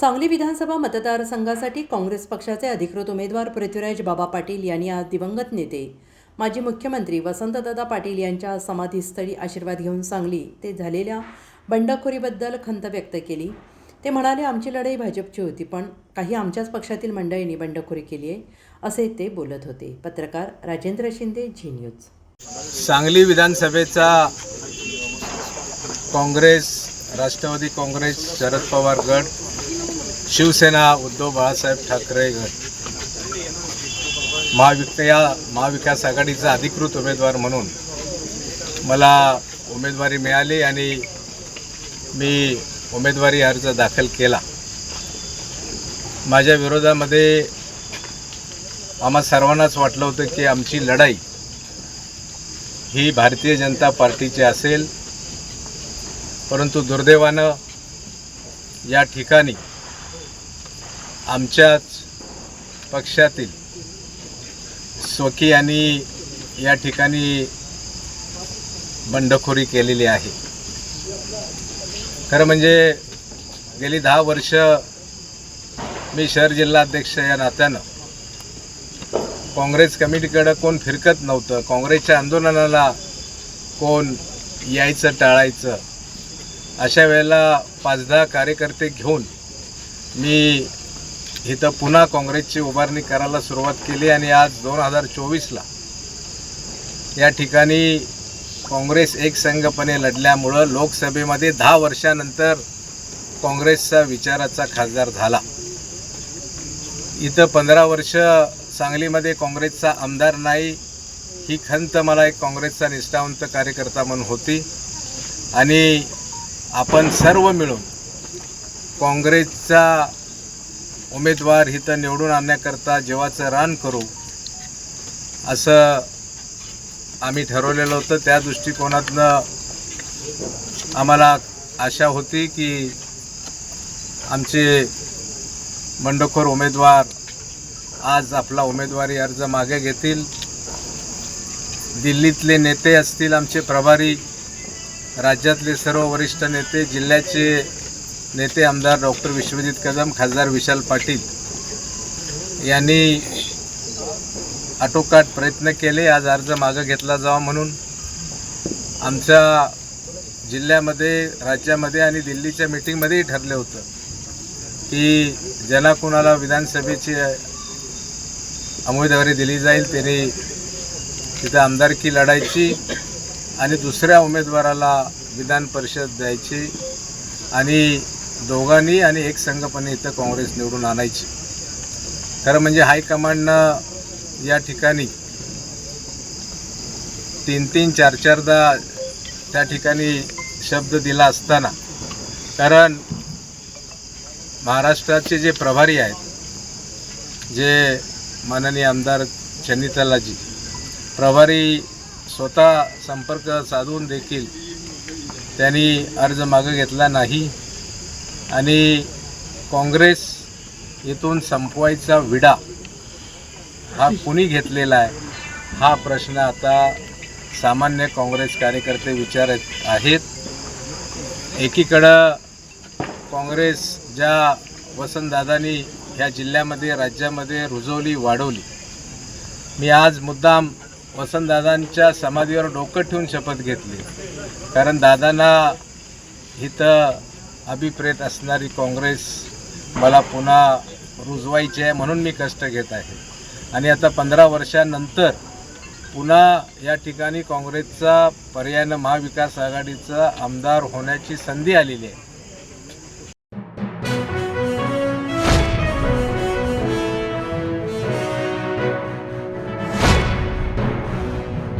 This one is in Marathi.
सांगली विधानसभा मतदारसंघासाठी काँग्रेस पक्षाचे अधिकृत उमेदवार पृथ्वीराज बाबा पाटील यांनी आज दिवंगत नेते. माजी मुख्यमंत्री वसंतदादा पाटील यांच्या समाधीस्थळी आशीर्वाद घेऊन सांगली ते झालेल्या बंडखोरीबद्दल खंत व्यक्त केली. ते म्हणाले आमची लढाई भाजपची होती पण काही आमच्याच पक्षातील मंडळींनी बंडखोरी केली आहे असे ते बोलत होते. पत्रकार राजेंद्र शिंदे झी न्यूज. सांगली विधानसभेचा काँग्रेस राष्ट्रवादी काँग्रेस शरद पवार गट शिवसेना उद्धव बाळासाहेब ठाकरे महाविक या महाविकास आघाडीचा अधिकृत उमेदवार म्हणून मला उमेदवारी मिळाली आणि मी उमेदवारी अर्ज दाखल केला. माझ्या विरोधामध्ये आम्हा सर्वांनाच वाटलं होतं की आमची लढाई ही भारतीय जनता पार्टीची असेल परंतु दुर्दैवानं या ठिकाणी आमच्याच पक्षातील स्वकीयांनी या ठिकाणी बंडखोरी केलेली आहे. खरं म्हणजे गेली दहा वर्ष मी शहर जिल्हाध्यक्ष या नात्यानं काँग्रेस कमिटीकडं कोण फिरकत नव्हतं काँग्रेसच्या आंदोलनाला कोण यायचं टाळायचं अशा वेळेला पाच दहा कार्यकर्ते घेऊन मी इथं पुन्हा काँग्रेसची उभारणी करायला सुरुवात केली आणि आज दोन हजार चोवीसला या ठिकाणी काँग्रेस एकसंघपणे लढल्यामुळं लोकसभेमध्ये दहा वर्षानंतर काँग्रेसचा विचाराचा खासदार झाला. इथं पंधरा वर्ष सांगलीमध्ये काँग्रेसचा आमदार नाही ही खंत मला एक काँग्रेसचा निष्ठावंत कार्यकर्ता म्हणून होती. आणि आपण सर्व मिळून काँग्रेसचा उमेदवार इथं निवडून आणण्याकरता जेवाचं रान करू असं आम्ही ठरवलेलं होतं. त्या दृष्टिकोनातनं आम्हाला आशा होती की आमचे बंडखोर उमेदवार आज आपला उमेदवारी अर्ज मागे घेतील. दिल्लीतले नेते असतील आमचे प्रभारी राज्यातले सर्व वरिष्ठ नेते जिल्ह्याचे नेते आमदार डॉक्टर विश्वजित कदम खासदार विशाल पाटील यांनी आटोकाट प्रयत्न केले. आज अर्ज मागं घेतला जावा म्हणून आमच्या जिल्ह्यामध्ये राज्यामध्ये आणि दिल्लीच्या मिटिंगमध्येही ठरले होतं की ज्यांना कुणाला विधानसभेची उमेदवारी दिली जाईल त्याने तिथं आमदारकी लढायची आणि दुसऱ्या उमेदवाराला विधान परिषद द्यायची आणि दोघांनी आणि एक संघपणे इथं काँग्रेस निवडून आणायची. खरं म्हणजे हायकमांडनं या ठिकाणी तीन तीन चार चारदा त्या ठिकाणी शब्द दिला असताना कारण महाराष्ट्राचे जे प्रभारी आहेत जे माननीय आमदार चनितलाजी प्रभारी स्वतः संपर्क साधून देखील त्यांनी अर्ज मागं घेतला नाही. आणि काँग्रेस इथून संपवायचा विडा हा कुणी घेतलेला आहे? हा प्रश्न आता सामान्य काँग्रेस कार्यकर्ते विचारत आहेत. एकीकडं काँग्रेस ज्या वसंतदादांनी ह्या जिल्ह्यामध्ये राज्यामध्ये रुजवली वाढवली. मी आज मुद्दाम वसंतदादांच्या समाधीवर डोकं ठेवून शपथ घेतली. कारण दादांना इथं अभिप्रेत असणारी काँग्रेस मला पुन्हा रुजवायची आहे म्हणून मी कष्ट घेत आहे. आणि आता पंधरा वर्षानंतर पुन्हा या ठिकाणी काँग्रेसचा पर्यायानं महाविकास आघाडीचा आमदार होण्याची संधी आलेली आहे.